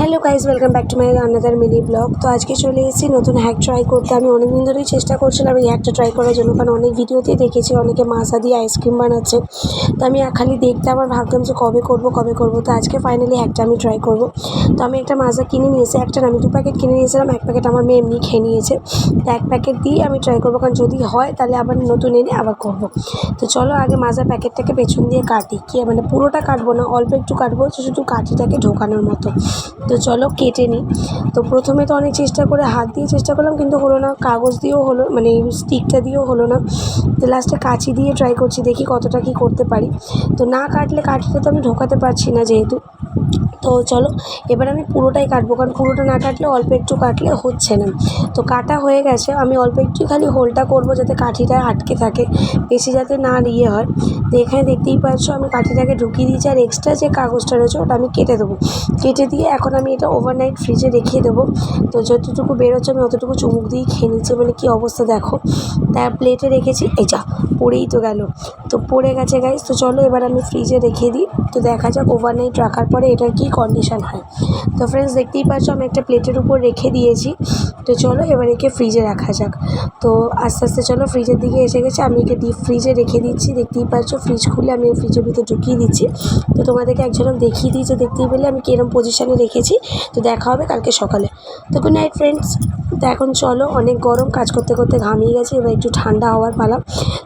Hello guys welcome back to my another mini vlog তো আজকে চলে এসেছি নতুন হ্যাক ট্রাই করতে। আমি অনেক দিন ধরেই চেষ্টা করছিলাম এই হ্যাকটা ট্রাই করার জন্য, কারণ অনেক ভিডিওতেই দেখেছি অনেকে মাজা দিয়ে আইসক্রিম বানাচ্ছে। তো আমি খালি দেখতে আমার ভাবতাম যে কবে করব কবে করব। তো আজকে ফাইনালি হ্যাকটা আমি ট্রাই করব। তো আমি একটা মাজা কিনে নিয়েছি একটা আমি দু প্যাকেট কিনে নিয়েছিলাম এক প্যাকেট আমার মেয়ে এমনি খেয়ে নিয়েছে। তো এক প্যাকেট দিয়ে আমি ট্রাই করব, কারণ যদি হয় তাহলে আবার নতুন এনে আবার করব। তো চলো আগে মাজার প্যাকেটটাকে পেছন দিয়ে কাটি। কি মানে পুরোটা কাটবো না, অল্প একটু কাটবো, শুধু কাঠিটাকে ঢোকানোর মতো। তো চলো কেটে নিই। তো প্রথমে তো অনেক চেষ্টা করে হাত দিয়ে চেষ্টা করলাম, কিন্তু হলো না। কাগজ দিয়েও হলো মানে স্টিকটা দিয়েও হলো না। তো লাস্টে কাঁচি দিয়ে ট্রাই করছি, দেখি কতটা কি করতে পারি। তো না কাটলে কাঠিটা তো আমি ঢোকাতে পারছি না যেহেতু। তো চলো, এবার আমি পুরোটাই কাটবো, কারণ পুরোটা না কাটলে অল্প একটু কাটলে হচ্ছে না। তো কাটা হয়ে গেছে, আমি অল্প একটু খালি হোলটা করব যাতে কাঠিটা আটকে থাকে, বেশি যাতে না ইয়ে হয়। তো এখানে দেখতেই পাচ্ছ, আমি কাঠিটাকে ঢুকিয়ে দিয়েছি, আর এক্সট্রা যে কাগজটা রয়েছে ওটা আমি কেটে দেবো। কেটে দিয়ে এখন আমি এটা ওভারনাইট ফ্রিজে রেখে দেবো। তো যতটুকু বেরোচ্ছে আমি অতটুকু চুমুক দিয়েই খেয়ে নিচ্ছি মানে কী অবস্থা দেখো। তার প্লেটে রেখেছি, এই যা, পড়েই তো গেল। তো পড়ে গেছে গাইস তো চলো এবার আমি ফ্রিজে রেখে দিই। তো দেখা যাক ওভারনাইট রাখার পরে এটার কী কন্ডিশন হয়? তো ফ্রেন্ডস দেখতেই পাচ্ছ আমি একটা প্লেটের উপর রেখে দিয়েছি। তো চলো এবার একে ফ্রিজে রাখা যাক। তো আস্তে আস্তে চলো ফ্রিজের দিকে এসে গেছে। আমি একে ডিপ ফ্রিজে রেখে দিচ্ছি। দেখতেই পাচ্ছ ফ্রিজ খুলে আমি ফ্রিজের ভিতরে ঢুকিয়ে দিচ্ছি। তো তোমাদেরকে এক ঝলক দেখিয়ে যে দেখতেই পেলে আমি কিরম পজিশানে রেখেছি। তো দেখা হবে কালকে সকালে। তো গুড নাইট ফ্রেন্ডস তো এখন চলো অনেক গরম। কাজ করতে করতে ঘামিয়ে গেছে। এবার একটু ঠান্ডা হওয়ার পালা।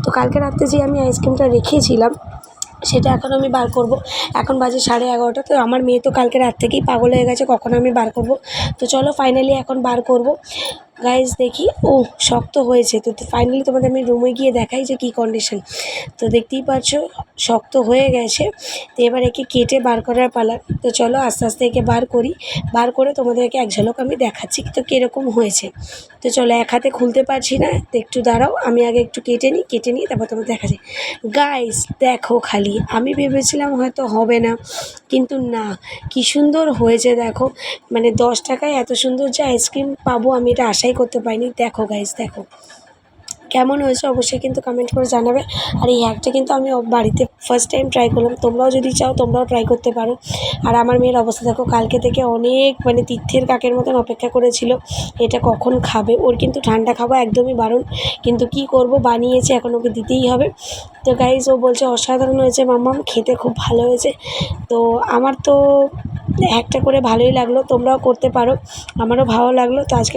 তো কালকে রাত্রে যে আমি আইসক্রিমটা রেখেছিলাম সেটা এখন আমি বার করব। এখন বাজে সাড়ে এগারোটা, তো আমার মেয়ে তো কালকে রাত থেকেই পাগল হয়ে গেছে, কখন আমি বার করব? তো চলো ফাইনালি এখন বার করব। গাইজ দেখি, ও শক্ত হয়েছে, তো ফাইনালি তোমাদের আমি রুমে গিয়ে দেখাই যে কী কন্ডিশন তো দেখতেই পাচ্ছ শক্ত হয়ে গেছে, তো এবার একে কেটে বার করার পালা। তো চলো আস্তে আস্তে একে বার করি। বার করে তোমাদেরকে এক ঝলক আমি দেখাচ্ছি, তো কীরকম হয়েছে। তো চলো এক হাতে খুলতে পারছি না। তো একটু দাঁড়াও, আমি আগে একটু কেটে নিই কেটে নিই তারপর তোমার দেখা যায় গাইস দেখো খালি, আমি ভেবেছিলাম হয়তো হবে না, কিন্তু না, কি সুন্দর হয়েছে দেখো। মানে দশ টাকায় এত সুন্দর যে আইসক্রিম পাবো আমি এটা আশাই করতে পারিনি। দেখো গাইস দেখো। কেমন হয়েছে অবশ্যই কিন্তু কমেন্ট করে জানাবে। আর এই হ্যাকটা কিন্তু আমি বাড়িতে ফার্স্ট টাইম ট্রাই করলাম। তোমরাও যদি চাও, তোমরাও ট্রাই করতে পারো। আর আমার মেয়ের অবস্থা দেখো, কালকে থেকে অনেক মানে তীর্থের কাকের মতন অপেক্ষা করেছিল, এটা কখন খাবে? ওর কিন্তু ঠান্ডা খাওয়া একদমই বারণ। কিন্তু কি করব, বানিয়েছে, এখন ওকে দিতেই হবে। তো গাইজ ও বলছে, অসাধারণ হয়েছে মাম্মাম, খেতে খুব ভালো হয়েছে। তো একটা করে ভালোই লাগল, তোমরাও করতে পারো। আমারও ভালো লাগল, তো আজকে